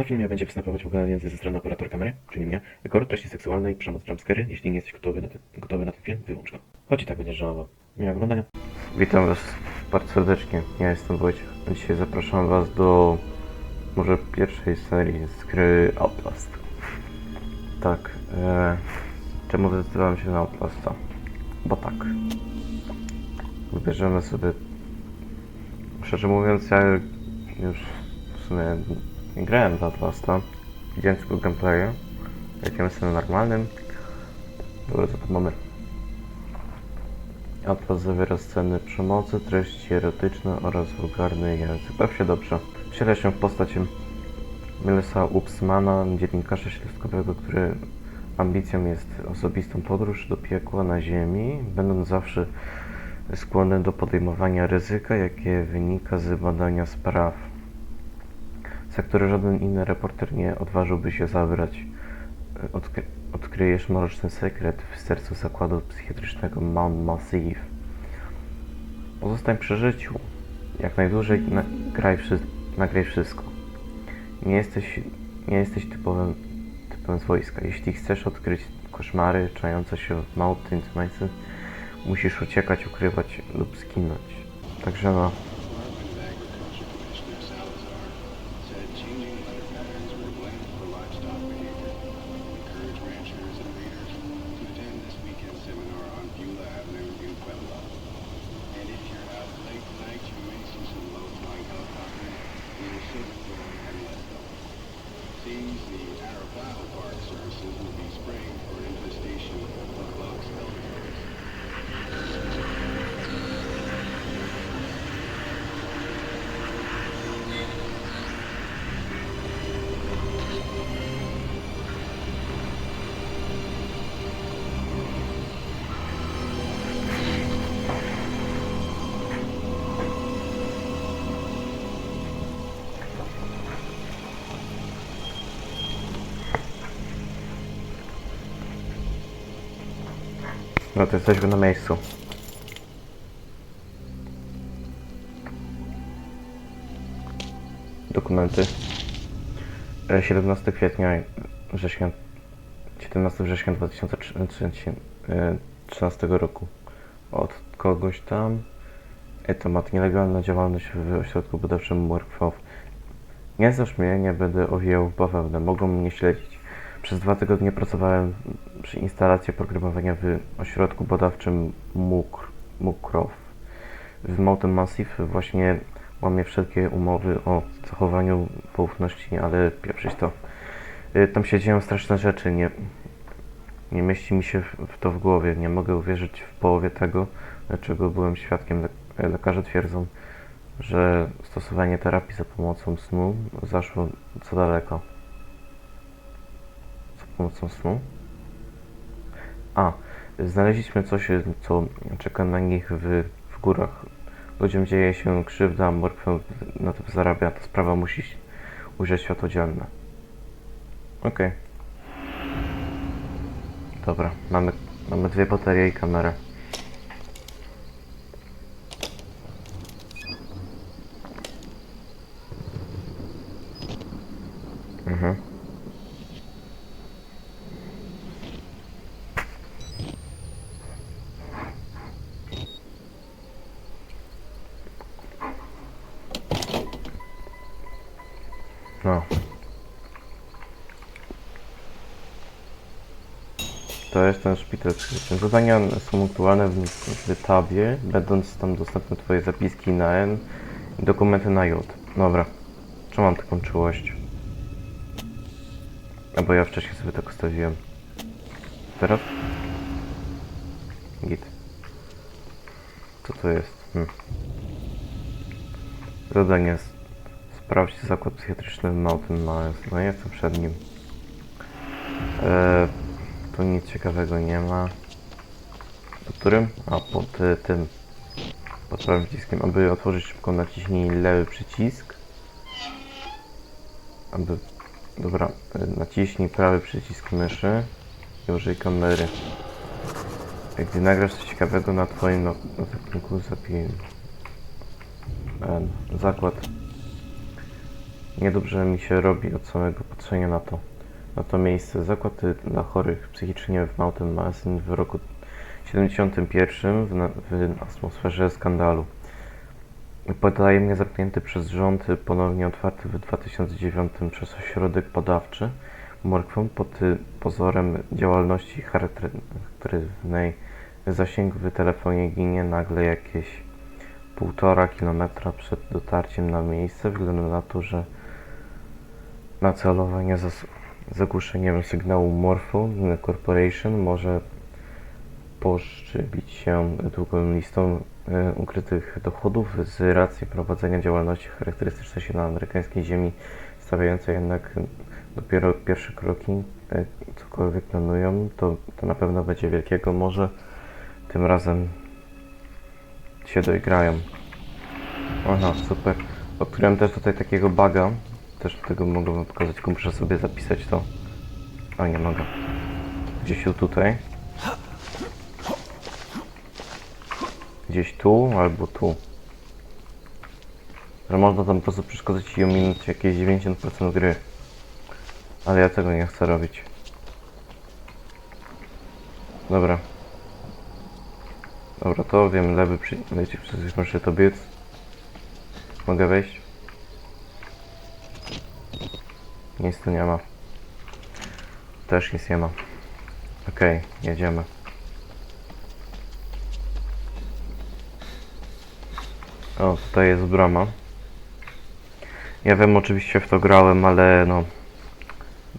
Na filmie będzie występować oglądający ze strony operator kamery, czyli mnie, rekord treści seksualnej, przemoc jumpscary. Jeśli nie jesteś gotowy na, ten, gotowy na ten film, wyłącz go. Choć i tak będziesz żałował. Miłego oglądania. Witam Was bardzo serdecznie. Ja jestem Wojciech. Dzisiaj zapraszam Was do może pierwszej serii z gry Outlast. Tak. E, czemu zdecydowałem się na Outlasta? Bo tak. Wybierzemy sobie... Szczerze mówiąc, ja już w sumie grałem w Outlasta. Widziałem tylko gameplaye. Jedziemy sobie na normalnym. Dobra, co tu mamy? Atlas zawiera sceny przemocy, treści erotyczne oraz wulgarny język. Baw się dobrze. Wciela się w postać Milesa Upsmana, dziennikarza środowiskowego, który ambicją jest osobistą podróż do piekła na ziemi, będąc zawsze skłonny do podejmowania ryzyka, jakie wynika z badania spraw, za które żaden inny reporter nie odważyłby się zabrać. Odkry odkryjesz mroczny sekret w sercu zakładu psychiatrycznego Mount Massive. Pozostań przy życiu. Jak najdłużej nagraj, wszy nagraj wszystko. Nie jesteś, nie jesteś typowym typem z wojska. Jeśli chcesz odkryć koszmary czające się w Mountain Mason, musisz uciekać, ukrywać lub skinąć. Także no, no to jesteśmy na miejscu. Dokumenty. E, 17 kwietnia, września, 17 września 2013 roku. Od kogoś tam. E, Temat nielegalna działalność w ośrodku badawczym Workflow. Nie znasz mnie, nie będę owijał bawełnę. Mogą mnie śledzić. Przez dwa tygodnie pracowałem przy instalacji oprogramowania w ośrodku badawczym Mukr, Mukrow. W Mountain Massive właśnie łamie wszelkie umowy o zachowaniu poufności, ale pieprzyć to. Y, Tam się dzieją straszne rzeczy, nie, nie mieści mi się w, to w głowie. Nie mogę uwierzyć w połowie tego, czego byłem świadkiem. Le- lekarze twierdzą, że stosowanie terapii za pomocą snu zaszło za daleko. Za pomocą snu? A, znaleźliśmy coś, co czeka na nich w, w górach. Ludziom dzieje się krzywda, a Morfeu na tym zarabia. Ta sprawa musi ujrzeć światło dzienne. Okej. Dobra, mamy, mamy dwie baterie i kamerę. Mhm. No. To jest ten szpital psychiczny. Zadania są aktualne w, w tabie, będąc tam dostępne Twoje zapiski na N i dokumenty na J. Dobra. Czemu mam taką czułość? A bo ja wcześniej sobie tak ustawiłem. Teraz? Git. Co to jest? Hm. Zadanie. s- Sprawdź zakład psychiatryczny Mountain Mines. No jestem przed nim. Eee, tu nic ciekawego nie ma. Pod którym? A, pod y, tym. Pod prawym przyciskiem. Aby otworzyć szybko naciśnij lewy przycisk. Aby... Dobra, y, naciśnij prawy przycisk myszy i użyj kamery. Gdy nagrasz coś ciekawego na twoim no- notatniku, zapij... N. Zakład Niedobrze mi się robi od samego patrzenia na to, na to miejsce. Zakład dla chorych psychicznie w Mountain Mason w roku 71 w, w atmosferze skandalu. Potajemnie zamknięty przez rząd, ponownie otwarty w 2009 przez ośrodek badawczy Morkwą pod pozorem działalności charytatywnej zasięg w telefonie ginie nagle jakieś półtora kilometra przed dotarciem na miejsce, względu na to, że na celowanie zas- zagłuszeniem sygnału Morpho Corporation może poszczypić się długą listą e, ukrytych dochodów z racji prowadzenia działalności charakterystycznej się na amerykańskiej ziemi, stawiającej jednak dopiero pierwsze kroki, e, cokolwiek planują, to, to na pewno będzie wielkiego, może tym razem się doigrają. Aha, super. Odkryłem też tutaj takiego buga. Też tego mogę wam pokazać, tylko muszę sobie zapisać to. A nie mogę. Gdzieś tu tutaj. Gdzieś tu albo tu. Że można tam po prostu przeszkodzić i ominąć jakieś 90% gry. Ale ja tego nie chcę robić. Dobra. Dobra, to wiem, lewy przy... leci przez muszę to biec. Mogę wejść? Nic tu nie ma. Też nic nie ma. Okej, jedziemy. O, tutaj jest brama. Ja wiem, oczywiście w to grałem, ale no...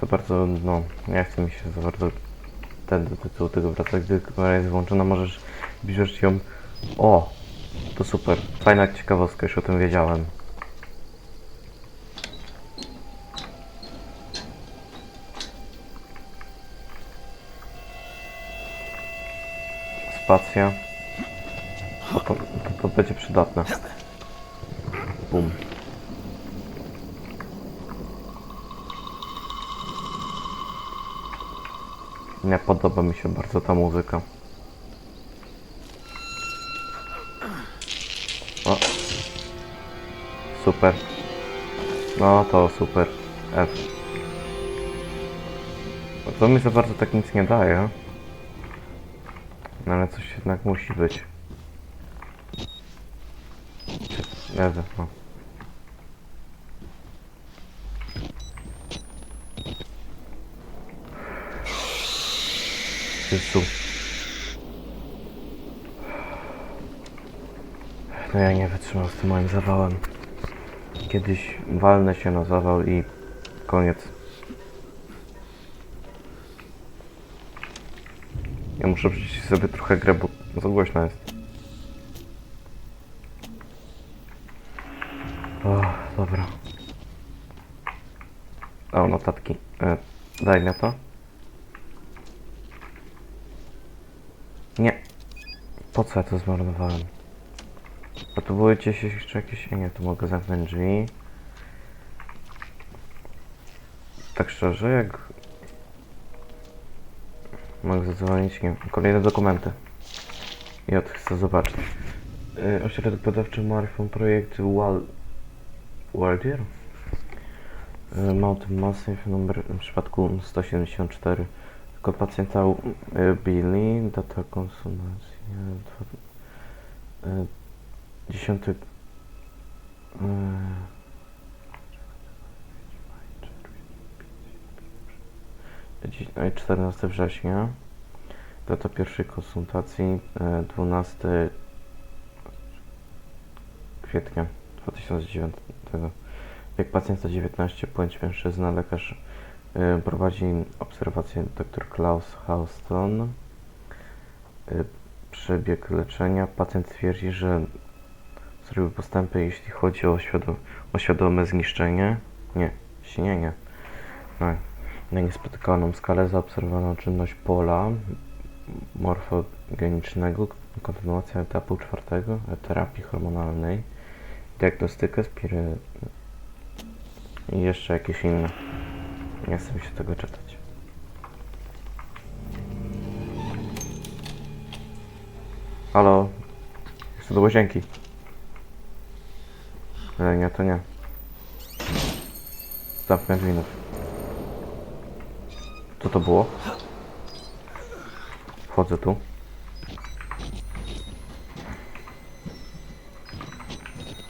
Za bardzo, no, nie chce mi się za bardzo ten do tego wracać, gdy kamera jest włączona, możesz bierzesz ją... O! To super. Fajna ciekawostka, już o tym wiedziałem. Spacja. To, to, to, będzie przydatne. Bum. Nie podoba mi się bardzo ta muzyka. O. Super. No to super. F. To mi za bardzo tak nic nie daje. No ale coś jednak musi być. F, no. Jezu. No ja nie wytrzymam z tym moim zawałem. Kiedyś walnę się na zawał i koniec. Ja muszę przyciszyć sobie trochę grę, bo za głośno jest. O, dobra. O, notatki. E, daj na to. Nie. Po co ja to zmarnowałem? A tu były gdzieś jeszcze jakieś... Nie, tu mogę zamknąć drzwi. Tak szczerze, jak... Mogę zadzwonić, nie kolejne dokumenty. I od chcę zobaczyć. Yy, ośrodek badawczy Marfon, projekt Wal... Waldier? Yy, Mountain Massive, numer w przypadku 174. Kod pacjenta yy, Billy, data konsumacji... Yy, 10 Dziś- 14 września. Data pierwszej konsultacji e, 12 kwietnia 2009 wiek pacjenta 19 płeć mężczyzna. Lekarz e, prowadzi obserwację dr Klaus Houston E, przebieg leczenia. Pacjent twierdzi, że zrobił postępy, jeśli chodzi o, świadom o świadome zniszczenie. Nie, śnienie. No, na niespotykaną skalę zaobserwowano czynność pola morfogenicznego, kontynuacja etapu czwartego terapii hormonalnej, diagnostykę spiry i jeszcze jakieś inne. Nie chcę mi się tego czytać. Halo? Chcę do łazienki. Ale nie, to nie. Staw Medwinów. Co to było? Wchodzę tu.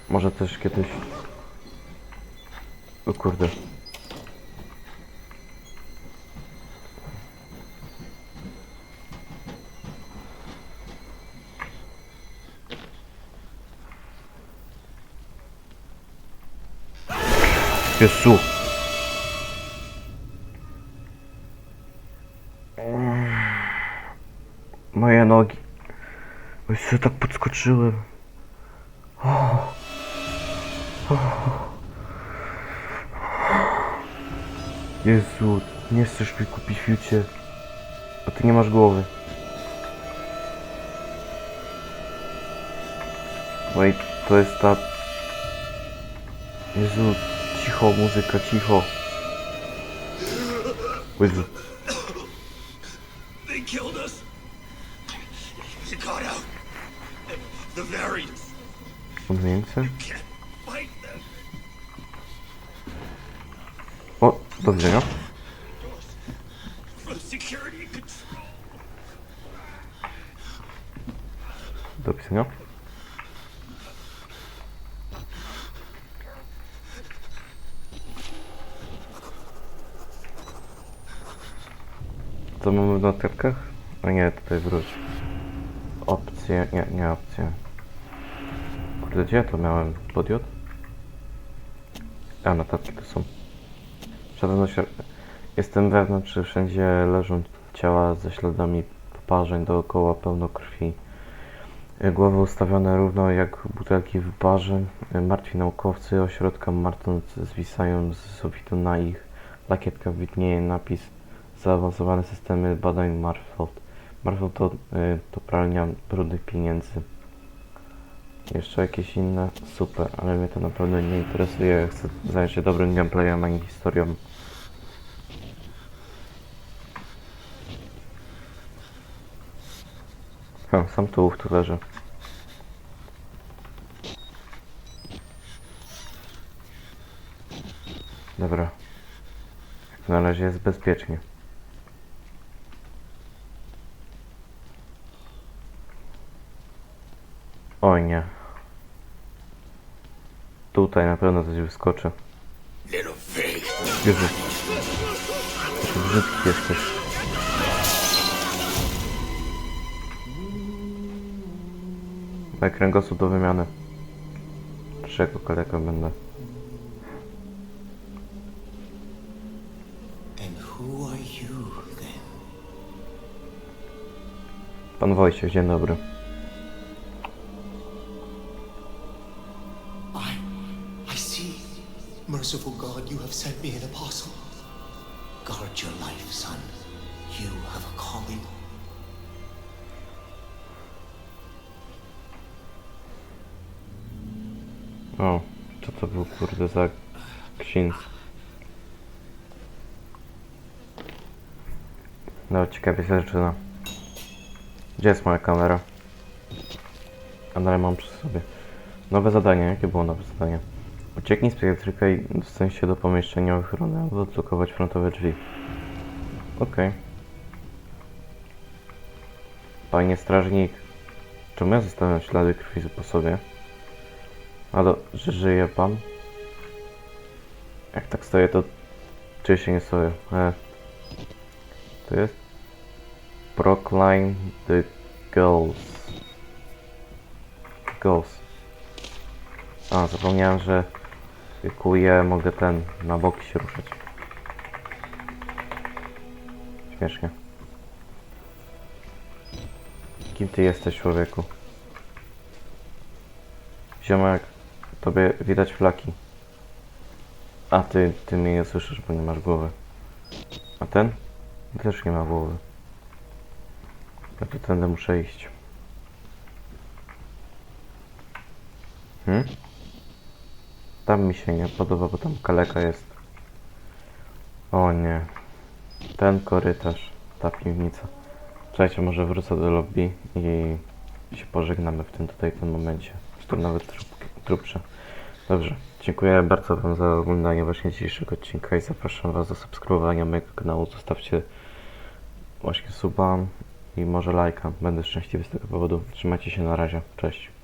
Może też kiedyś... O kurde. Jezu. Podskoczyłem. O. O. Jezu, nie chcesz mi kupić fiucie. A ty nie masz głowy. No i to jest ta... Jezu, cicho, muzyka, cicho. Jezu, They killed us. Fight them. O, do widzenia. Do widzenia. Co mamy w notatkach? A nie, tutaj wróć. Opcje, nie, nie opcje. Kurde, gdzie ja to miałem? Podiot? A, notatki to są. Środka. Jestem wewnątrz, wszędzie leżą ciała ze śladami poparzeń dookoła, pełno krwi. Głowy ustawione równo jak butelki w barze. Martwi naukowcy ośrodka martwiąc zwisają z sufitu na ich lakietkach widnieje napis Zaawansowane systemy badań Marfeld. Marfeld to, y, to pralnia brudnych pieniędzy. Jeszcze jakieś inne? Super, ale mnie to naprawdę nie interesuje. Ja chcę zająć się dobrym gameplayem, a nie historią. Ha, sam tułów tu leży. Dobra. Jak na razie jest bezpiecznie. Oj nie. Tutaj na pewno coś wyskoczy. Jezu. Jaki brzydki jesteś. Daj kręgosłup do wymiany. Czego kaleka będę? Pan Wojciech, dzień dobry. Guard your life, son. You have a calling. O, co to był kurde za księdz? No, ciekawie się zaczyna. Gdzie jest moja kamera? A dalej mam przy sobie. Nowe zadanie. Jakie było nowe zadanie? Ucieknij z psychiatryka i dostań się do pomieszczenia ochrony, aby odblokować frontowe drzwi. Okej. Panie strażnik, czemu ja zostawiam ślady krwi po sobie? Ale, że żyje pan? Jak tak stoję, to czuję się nie stoję. E. To jest? Proclaim the girls. Girls. A, zapomniałem, że kuję, mogę ten, na boki się ruszać. Śmiesznie. Kim ty jesteś, człowieku? Ziomek, tobie widać flaki. A ty, ty mnie nie słyszysz, bo nie masz głowy. A ten? Też nie ma głowy. Ja tu tędy muszę iść. Hmm? Tam mi się nie podoba, bo tam kaleka jest. O nie. Ten korytarz, ta piwnica. Czekajcie, może wrócę do lobby i się pożegnamy w tym tutaj tym momencie. Tu nawet trup, trupcze. Dobrze, Dziękuję bardzo Wam za oglądanie właśnie dzisiejszego odcinka i zapraszam Was do subskrybowania mojego kanału. Zostawcie właśnie suba i może lajka. Będę szczęśliwy z tego powodu. Trzymajcie się na razie. Cześć.